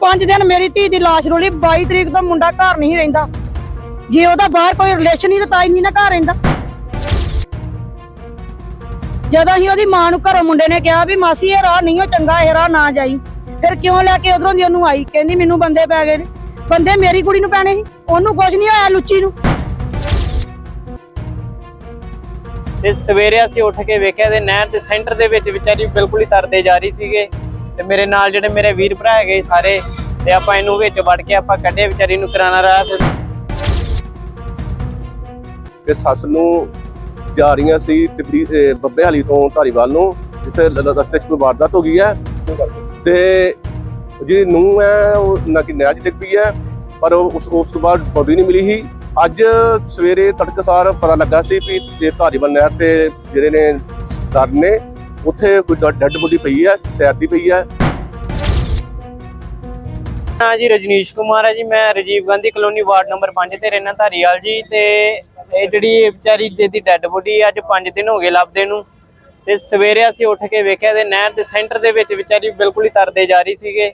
ਪੰਜ ਦਿਨ ਮੇਰੀ ਧੀ ਦੀ ਲਾਸ਼ ਰੋਲੀ 22 ਤਰੀਕ ਤੋਂ ਮੁੰਡਾ ਘਰ ਨਹੀਂ ਰਹਿੰਦਾ। ਜੇ ਉਹਦਾ ਬਾਹਰ ਕੋਈ ਰਿਲੇਸ਼ਨ ਹੀ ਤਾਂ ਤਾਂ ਹੀ ਨਹੀਂ ਨਾ ਘਰ ਰਹਿੰਦਾ। ਜਦੋਂ ਹੀ ਉਹਦੀ ਮਾਂ ਨੂੰ ਘਰੋਂ ਮੁੰਡੇ ਨੇ ਕਿਹਾ ਵੀ, ਮਾਸੀ, ਇਹ ਰਾਹ ਨਹੀਂ, ਉਹ ਚੰਗਾ, ਇਹ ਰਾਹ ਨਾ ਜਾਈ। ਫਿਰ ਕਿਉਂ ਲੈ ਕੇ ਉਧਰੋਂ ਦੀ ਉਹਨੂੰ ਆਈ? ਕਹਿੰਦੀ, ਮੈਨੂੰ ਬੰਦੇ ਪੈ ਗਏ ਨੇ। ਬੰਦੇ ਮੇਰੀ ਕੁੜੀ ਨੂੰ ਪੈਣੇ ਸੀ। ਉਹਨੂੰ ਕੁਝ ਨਹੀਂ ਹੋਇਆ, ਲੁੱਚੀ ਨੂੰ। ਤੇ ਸਵੇਰੇ ਅਸੀਂ ਉੱਠ ਕੇ ਵੇਖਿਆ ਤੇ ਨਹਿਰ ਦੇ ਸੈਂਟਰ ਦੇ ਵਿੱਚ ਵਿਚਾਰੀ ਬਿਲਕੁਲ ਹੀ ਤਰਦੇ ਜਾ ਰਹੀ ਸੀਗੇ। ਤੇ ਮੇਰੇ ਨਾਲ ਜਿਹੜੇ ਮੇਰੇ ਵੀਰ ਭਰਾ ਹੈਗੇ ਸਾਰੇ, ਤੇ ਆਪਾਂ ਇਹਨੂੰ ਵਿੱਚ ਵੜ ਕੇ ਆਪਾਂ ਕੱਢੇ ਵਿਚਾਰੀ ਨੂੰ ਕਰਾਣਾ ਰਹਾ ਤੇ। ਸੱਸ ਨੂੰ ਜਾ ਰਹੀਆਂ ਸੀ ਤਿਬੜੀ ਬੱਬੇ ਹਾਲੀ ਤੋਂ ਧਾਰੀਵਾਲ ਨੂੰ, ਜਿੱਥੇ ਰਸਤੇ 'ਚ ਕੋਈ ਵਾਰਦਾਤ ਹੋ ਗਈ ਹੈ। ਤੇ ਜਿਹੜੀ ਨੂੰਹ ਹੈ, ਉਹ ਨਾ ਕਿ ਨਹਿਰ 'ਚ ਡਿੱਗ ਪਈ ਹੈ, ਪਰ ਉਹ ਉਸ ਉਸ ਤੋਂ ਬਾਅਦ ਬੋਡੀ ਨਹੀਂ ਮਿਲੀ ਸੀ। ਅੱਜ ਸਵੇਰੇ ਤੜਕਸਾਰ ਪਤਾ ਲੱਗਾ ਸੀ ਕਿ ਇਹ ਧਾਰੀਵਾਲ ਨਹਿਰ ਤੇ ਜਿਹੜੇ ਨੇ ਦਰ ਨੇ ਉੱਥੇ ਕੋਈ ਡੈੱਡ ਬੋਡੀ ਪਈ ਹੈ, ਤੈਰਦੀ ਪਈ ਹੈ। ਹਾਂ ਜੀ, ਰਜਨੀਸ਼ ਕੁਮਾਰ ਹੈ ਜੀ, ਮੈਂ Rajiv Gandhi colony ward number 5 ਤੇ ਰਹਿਣਾ ਧਾਰੀਵਾਲ ਜੀ ਤੇ ਇਹ ਜਿਹੜੀ ਵਿਚਾਰੀ ਜਿਹਦੀ ਡੈੱਡ ਬੋਡੀ ਅੱਜ 5 ਦਿਨ ਹੋ ਗਏ ਲੱਭਦੇ ਨੂੰ ਤੇ ਸਵੇਰੇ ਅਸੀਂ ਉੱਠ ਕੇ ਵੇਖਿਆ ਤੇ ਨਹਿਰ ਦੇ ਸੈਂਟਰ ਦੇ ਵਿੱਚ ਵਿਚਾਰੀ ਬਿਲਕੁਲ ਹੀ ਤਰਦੇ ਜਾ ਰਹੀ ਸੀਗੇ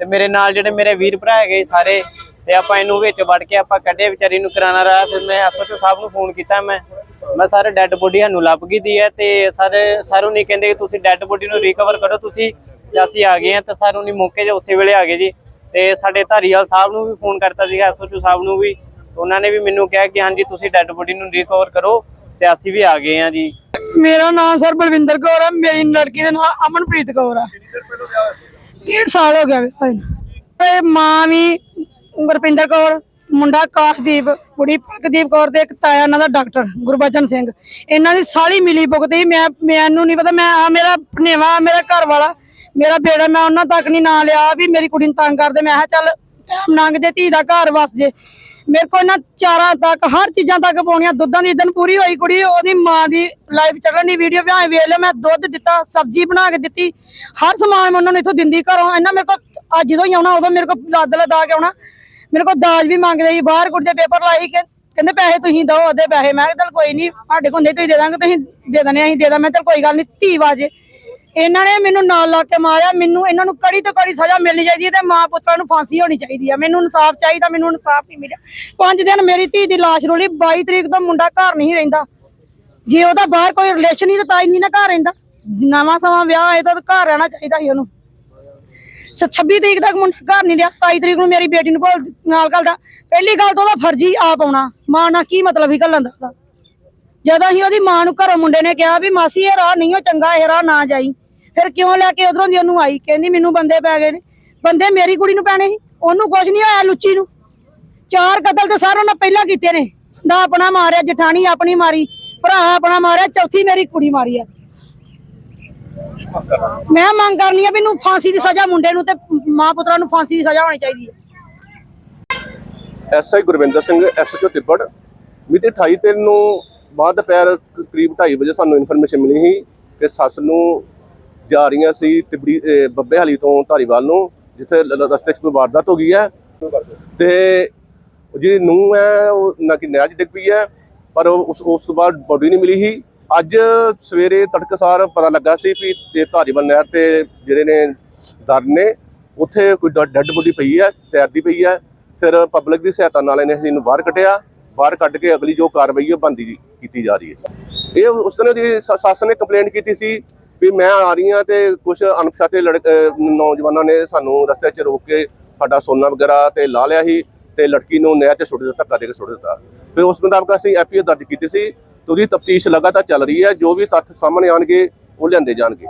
ਤੇ ਮੇਰੇ ਨਾਲ ਜਿਹੜੇ ਮੇਰੇ ਵੀਰ ਭਰਾ ਹੈਗੇ ਸਾਰੇ ਤੇ ਆਪਾਂ ਇਹਨੂੰ ਵਿੱਚ ਵੜ ਕੇ ਆਪਾਂ ਕੱਢੇ ਵਿਚਾਰੀ ਨੂੰ ਕਰਾਣਾ ਰਹਾ ਫਿਰ ਮੈਂ ਐਸਓਚਓ ਸਾਹਿਬ ਨੂੰ ਫੋਨ ਕੀਤਾ ਮੈਂ ਮੈਂ ਸਾਰੇ ਡੈੱਡ ਬੋਡੀ ਸਾਨੂੰ ਲੱਭ ਗਈ ਦੀ ਹੈ ਤੇ ਸਾਰੇ ਸਾਰੂ ਨਹੀਂ ਕਹਿੰਦੇ ਕਿ ਤੁਸੀਂ ਡੈੱਡ ਬੋਡੀ ਨੂੰ ਰਿਕਵਰ ਕਰੋ, ਤੁਸੀਂ ਅਸੀਂ ਆ ਗਏ ਹਾਂ ਤੇ ਸਾਰੂ ਨਹੀਂ ਮੌਕੇ 'ਤੇ ਉਸੇ ਵੇਲੇ ਆ ਗਏ ਜੀ। ਤੇ ਸਾਡੇ ਧਾਰੀਵਾਲ ਸਾਹਿਬ ਨੂੰ ਵੀ ਫੋਨ ਕਰਤਾ ਸੀਗਾ ਐਸਓਚਓ ਸਾਹਿਬ ਨੂੰ ਵੀ। ਉਹਨਾਂ ਨੇ ਵੀ ਮੈਨੂੰ ਕਿਹਾ ਕਿ ਹਾਂਜੀ, ਤੁਸੀਂ ਡੈੱਡ ਬੋਡੀ ਨੂੰ ਰਿਕਵਰ ਕਰੋ ਤੇ ਅਸੀਂ ਵੀ ਆ ਗਏ ਆ ਜੀ। ਮੇਰਾ ਨਾਮ ਸਰ ਬਲਵਿੰਦਰ ਕੌਰ ਹੈ, ਮੇਰੀ ਲੜਕੀ ਦਾ ਨਾਮ ਅਮਨਪ੍ਰੀਤ ਕੌਰ ਹੈ। ਡੇਢ ਸਾਲ ਹੋ ਗਿਆ ਹੋਏ ਮਾਂ ਵੀ ਗੁਰਪਿੰਦਰ ਕੌਰ ਮੁੰਡਾ ਕਾਸ਼ਦੀਪ, ਕੁੜੀ ਪਲਕਦੀਪ ਕੌਰ ਤੇ ਇੱਕ ਤਾਇਆ ਇਹਨਾਂ ਦਾ ਡਾਕਟਰ, ਗੁਰਬਚਨ ਸਿੰਘ। ਇਹਨਾਂ ਦੀ ਸਾਲੀ ਮਿਲੀ ਭੁਗਤੀ ਮੈਂ, ਮੈਨੂੰ ਨਹੀਂ ਪਤਾ, ਮੈਂ ਆ ਮੇਰਾ ਭਨੇਵਾ ਮੇਰਾ ਘਰ ਵਾਲਾ ਮੇਰਾ ਬੇੜਾ ਮੈਂ ਉਹਨਾਂ ਤੱਕ ਨਹੀਂ ਨਾਂ ਲਿਆ, ਵੀ ਮੇਰੀ ਕੁੜੀ ਨੂੰ ਤੰਗ ਕਰਦੇ। ਮੈਂ ਕਿਹਾ, ਚੱਲ, ਟਾਈਮ ਲੰਘ ਜੇ, ਧੀ ਦਾ ਘਰ ਵਸ ਜੇ। ਮੇਰੇ ਕੋਲ ਇਹਨਾਂ ਚਾਰਾਂ ਤੱਕ, ਹਰ ਚੀਜ਼ਾਂ ਤੱਕ ਪਾਉਣੀਆਂ, ਦੁੱਧਾਂ ਦੀ ਦਿਨ ਪੂਰੀ ਹੋਈ ਕੁੜੀ, ਉਹਦੀ ਮਾਂ ਦੀ ਲਾਈਵ ਚੱਲਣ ਦੀ ਵੀਡੀਓ ਵੀ ਵੇਖ ਲਿਓ, ਮੈਂ ਦੁੱਧ ਦਿੱਤਾ, ਸਬਜ਼ੀ ਬਣਾ ਕੇ ਦਿੱਤੀ, ਹਰ ਸਮਾਨ ਮੈਂ ਉਹਨਾਂ ਨੂੰ ਇੱਥੋਂ ਦਿੰਦੀ ਘਰੋਂ। ਇਹਨਾਂ ਮੇਰੇ ਕੋਲ, ਅੱਜ ਜਦੋਂ ਹੀ ਆਉਣਾ, ਉਦੋਂ ਮੇਰੇ ਕੋਲ ਲੱਦ ਲਦਾ ਕੇ ਆਉਣਾ। ਮੇਰੇ ਕੋਲ ਦਾਜ ਵੀ ਮੰਗਦੇ ਸੀ, ਬਾਹਰ ਕੁੜੀ ਦੇ ਪੇਪਰ ਲਾਈ ਕਿ ਕਹਿੰਦੇ ਪੈਸੇ ਤੁਸੀਂ ਦਿਓ ਉਹਦੇ ਪੈਸੇ। ਮੈਂ ਕਿਹਾ ਚੱਲ ਕੋਈ ਨਹੀਂ ਸਾਡੇ ਕੋਲ ਹੁੰਦੇ, ਤੁਸੀਂ ਦੇ ਦਾਂਗੇ, ਤੁਸੀਂ ਦੇ ਦਨੇ ਅਸੀਂ ਦੇ ਦਾਂ ਮੈਂ ਚੱਲ ਕੋਈ ਗੱਲ ਨਹੀਂ ਧੀ ਵਾਜੇ। ਇਹਨਾਂ ਨੇ ਮੈਨੂੰ ਨਾਲ ਲਾ ਕੇ ਮਾਰਿਆ, ਮੈਨੂੰ ਇਹਨਾਂ ਨੂੰ ਕੜੀ ਤੋਂ ਕੜੀ ਸਜ਼ਾ ਮਿਲਣੀ ਚਾਹੀਦੀ ਹੈ ਤੇ ਮਾਂ ਪੁੱਤਾਂ ਨੂੰ ਫਾਂਸੀ ਹੋਣੀ ਚਾਹੀਦੀ ਹੈ। ਮੈਨੂੰ ਇਨਸਾਫ ਚਾਹੀਦਾ, ਮੈਨੂੰ ਇਨਸਾਫ ਨਹੀਂ ਮਿਲਿਆ। ਪੰਜ ਦਿਨ ਮੇਰੀ ਧੀ ਦੀ ਲਾਸ਼ ਰੋਲੀ 22 ਤਰੀਕ ਤੋਂ ਮੁੰਡਾ ਘਰ ਨਹੀਂ ਰਹਿੰਦਾ। ਜੇ ਉਹਦਾ ਬਾਹਰ ਕੋਈ ਰਿਲੇਸ਼ਨ ਹੀ ਤਾਂ ਤਾਂ ਹੀ ਨਹੀਂ ਨਾ ਘਰ ਰਹਿੰਦਾ। ਨਵਾਂ ਸਮਾਂ ਵਿਆਹ ਹੈ ਤਾਂ ਘਰ ਰਹਿਣਾ ਚਾਹੀਦਾ ਸੀ ਉਹਨੂੰ। 26 ਤਰੀਕ ਤੱਕ ਮੁੰਡਾ ਘਰ ਨਹੀਂ ਰਿਹਾ 27 ਤਰੀਕ ਨੂੰ ਮੇਰੀ ਬੇਟੀ ਨੂੰ ਕੋਲ ਨਾਲ ਘੱਲਦਾ ਪਹਿਲੀ ਗੱਲ ਤਾਂ ਉਹਦਾ ਫਰਜ਼ੀ ਆਪ ਆਉਣਾ। ਮਾਂ ਨਾਲ ਕੀ ਮਤਲਬ ਹੀ ਘੱਲਣ ਦਾ ਜਦੋਂ ਹੀ ਉਹਦੀ ਮਾਂ ਨੂੰ ਘਰੋਂ ਮੁੰਡੇ ਨੇ ਕਿਹਾ ਵੀ ਮਾਸੀ ਇਹ ਰਾਹ ਨਹੀਂ, ਉਹ ਚੰਗਾ, ਇਹ ਰਾਹ ਨਾ ਜਾਈ। ਫਿਰ ਕਿਉਂ ਲੈ ਕੇ ਉਧਰੋਂ ਦੀ ਉਹਨੂੰ ਆਈ? ਕਹਿੰਦੀ ਮੈਨੂੰ ਬੰਦੇ ਪੈ ਗਏ ਨੇ। ਬੰਦੇ ਮੇਰੀ ਕੁੜੀ ਨੂੰ ਪੈਣੇ ਸੀ, ਉਹਨੂੰ ਕੁਝ ਨਹੀਂ ਹੋਇਆ ਲੁੱਚੀ ਨੂੰ। ਚਾਰ ਕਤਲ ਤੇ ਸਾਰਿਆਂ ਨੇ ਪਹਿਲਾਂ ਕੀਤੇ ਨੇ। ਬੰਦਾ ਆਪਣਾ ਮਾਰਿਆ, ਜਠਾਣੀ ਆਪਣੀ ਮਾਰੀ, ਭਰਾ ਆਪਣਾ ਮਾਰਿਆ, ਚੌਥੀ ਮੇਰੀ ਕੁੜੀ ਮਾਰੀ ਆ। ਮੈਂ ਮੰਗ ਕਰਨੀ ਆ ਵੀ ਇਹਨੂੰ ਫਾਂਸੀ ਦੀ ਸਜ਼ਾ ਮੁੰਡੇ ਨੂੰ ਤੇ ਮਾਂ ਪੁੱਤਰਾਂ ਨੂੰ ਫਾਂਸੀ ਦੀ ਸਜ਼ਾ ਹੋਣੀ ਚਾਹੀਦੀ ਹੈ। SI Gurvinder Singh, SHO Tibbar. ਮਿਤੀ 28 ਤਿੰਨ ਨੂੰ ਬਾਅਦ ਦੁਪਹਿਰ ਕਰੀਬ 2:30 ਵਜੇ ਸਾਨੂੰ ਇਨਫੋਰਮੇਸ਼ਨ ਮਿਲੀ ਸੀ ਕਿ ਸੱਸ ਨੂੰ ਜਾ ਰਹੀਆਂ ਸੀ ਤਿਬੜੀ, ਅਹ, ਬੱਬੇ ਹਾਲੀ ਤੋਂ ਧਾਰੀਵਾਲ ਨੂੰ, ਜਿੱਥੇ ਰਸਤੇ 'ਚ ਕੋਈ ਵਾਰਦਾਤ ਹੋ ਗਈ ਹੈ। ਤੇ ਜਿਹੜੀ ਨੂੰਹ ਹੈ, ਉਹ ਨਾ ਕਿ ਨਹਿਰ 'ਚ ਡਿੱਗ ਪਈ ਹੈ, ਪਰ ਉਸ ਉਸ ਤੋਂ ਬਾਅਦ ਬੋਡੀ ਨਹੀਂ ਮਿਲੀ ਸੀ। ਅੱਜ ਸਵੇਰੇ ਤੜਕਸਾਰ ਪਤਾ ਲੱਗਾ ਸੀ ਵੀ ਇਹ ਧਾਰੀਵਾਲ ਨਹਿਰ ਤੇ ਜਿਹੜੇ ਨੇ ਦਰ ਨੇ, ਉੱਥੇ ਕੋਈ ਡੈੱਡ ਬੋਡੀ ਪਈ ਹੈ, ਤੈਰਦੀ ਪਈ ਹੈ। ਫਿਰ ਪਬਲਿਕ ਦੀ ਸਹਾਇਤਾ ਨਾਲ ਇਹਨੇ ਇਹਨੂੰ ਬਾਹਰ ਕੱਢਿਆ। ਬਾਹਰ ਕੱਢ ਕੇ ਅਗਲੀ ਜੋ ਕਾਰਵਾਈ ਉਹ ਬੰਦੀ ਕੀਤੀ ਜਾ ਰਹੀ ਹੈ। ਇਹ ਉਸ ਦਿਨ ਉਹਦੀ ਸ- ਸੱਸ ਨੇ ਕੰਪਲੇਂਟ ਕੀਤੀ ਸੀ ਵੀ ਮੈਂ ਆ ਰਹੀ ਹਾਂ ਤੇ ਕੁਝ ਅਣਪਛਾਤੇ ਲੜਕ ਨੌਜਵਾਨਾਂ ਨੇ ਸਾਨੂੰ ਰਸਤੇ 'ਚ ਰੋਕ ਕੇ ਸਾਡਾ ਸੋਨਾ ਵਗੈਰਾ ਤੇ ਲਾ ਲਿਆ ਸੀ ਤੇ ਲੜਕੀ ਨੂੰ ਨਹਿਰ 'ਚ ਸੁੱਟ ਦਿੱਤਾ, ਧੱਕਾ ਦੇ ਕੇ ਸੁੱਟ ਦਿੱਤਾ। ਫਿਰ ਉਸ ਮੁਤਾਬਕ ਅਸੀਂ ਐਫਆਈਆਰ ਦਰਜ ਕੀਤੀ ਸੀ। ਉਹਦੀ ਤਫਤੀਸ਼ ਲਗਾਤਾਰ ਚੱਲ ਰਹੀ ਹੈ ਜੋ ਵੀ ਤੱਥ ਸਾਹਮਣੇ ਆਣਗੇ ਉਹ ਲਿਆਂਦੇ ਜਾਣਗੇ।